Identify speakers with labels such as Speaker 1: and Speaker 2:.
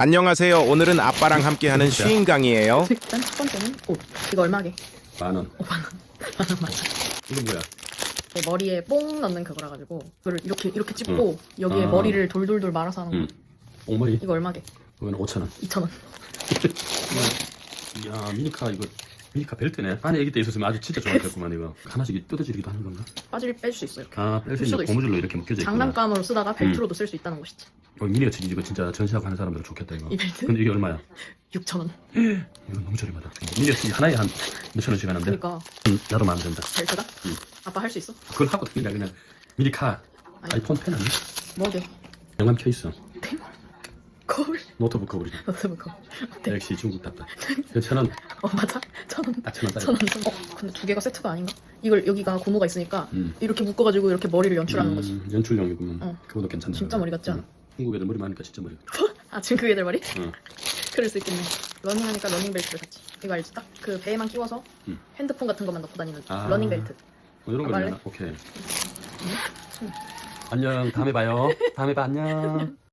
Speaker 1: 안녕하세요. 오늘은 아빠랑 함께하는
Speaker 2: 진짜.
Speaker 1: 쉬인 강의예요.
Speaker 3: 일단 첫 번째는 옷. 이거 얼마게?
Speaker 2: 만 원.
Speaker 3: 5만 원. 만원 맞아.
Speaker 2: 이건 뭐야?
Speaker 3: 내 머리에 뽕 넣는 그거라 가지고 그거를 이렇게 이렇게 찝고 여기에
Speaker 2: 아.
Speaker 3: 머리를 돌돌돌 말아서 하는 거.
Speaker 2: 응. 옥머리?
Speaker 3: 이거 얼마게?
Speaker 2: 이건 5천 원.
Speaker 3: 2천 원.
Speaker 2: 야 미니카 이거 미니카 벨트네. 안에 애기 때 있었으면 아주 진짜 좋아했겠구만 이거. 하나씩 이게 뜯어지기도 하는 건가?
Speaker 3: 빠질 뺄 수 있어 이렇게.
Speaker 2: 아, 뺄 수 있는. 고무줄로 이렇게 묶여져 있구나.
Speaker 3: 장난감으로 쓰다가 벨트로도 쓸 수 있다는 것이지.
Speaker 2: 어, 미니어처 이거 진짜 전시하고 하는 사람들 좋겠다 이거.
Speaker 3: 이 벨트?
Speaker 2: 근데 이게 얼마야?
Speaker 3: 6천 원.
Speaker 2: 이거 너무 저렴하다. 미니어처 하나에 한 몇천 원씩 하는데.
Speaker 3: 그러니까
Speaker 2: 음, 나도 마음에 든다.
Speaker 3: 벨트가?
Speaker 2: 응.
Speaker 3: 아빠 할 수 있어?
Speaker 2: 그걸 하고 그냥 그냥 미니카
Speaker 3: 아니.
Speaker 2: 아이폰 펜 아니야?
Speaker 3: 뭐게?
Speaker 2: 영암 케이스
Speaker 3: 거울.
Speaker 2: 노트북 커버리
Speaker 3: 노트북 거울. 어때?
Speaker 2: 역시 중국 답다. 이거 천 원.
Speaker 3: 어 맞아. 천 원.
Speaker 2: 딱천 원.
Speaker 3: 천 원. 천 원. 어 근데 두 개가 세트가 아닌가? 이걸 여기가 고무가 있으니까
Speaker 2: 음.
Speaker 3: 이렇게 묶어가지고 이렇게 머리를 연출하는 거지.
Speaker 2: 음, 연출용이구만.
Speaker 3: 어.
Speaker 2: 그것도 괜찮다.
Speaker 3: 진짜 머리 같지 않아?
Speaker 2: 중국 애들 머리 많으니까 진짜 머리.
Speaker 3: 아 지금 그 애들 머리?
Speaker 2: 응.
Speaker 3: 그럴 수 있겠네. 러닝하니까 러닝 벨트를 샀지. 이거 알지? 딱 그 배에만 끼워서
Speaker 2: 음.
Speaker 3: 핸드폰 같은 것만 넣고 다니는
Speaker 2: 아.
Speaker 3: 러닝 벨트.
Speaker 2: 뭐 이런
Speaker 3: 아,
Speaker 2: 거
Speaker 3: 말래?
Speaker 2: 있나? 오케이. 안녕. 다음에 봐요. 다음에 봐. 안녕.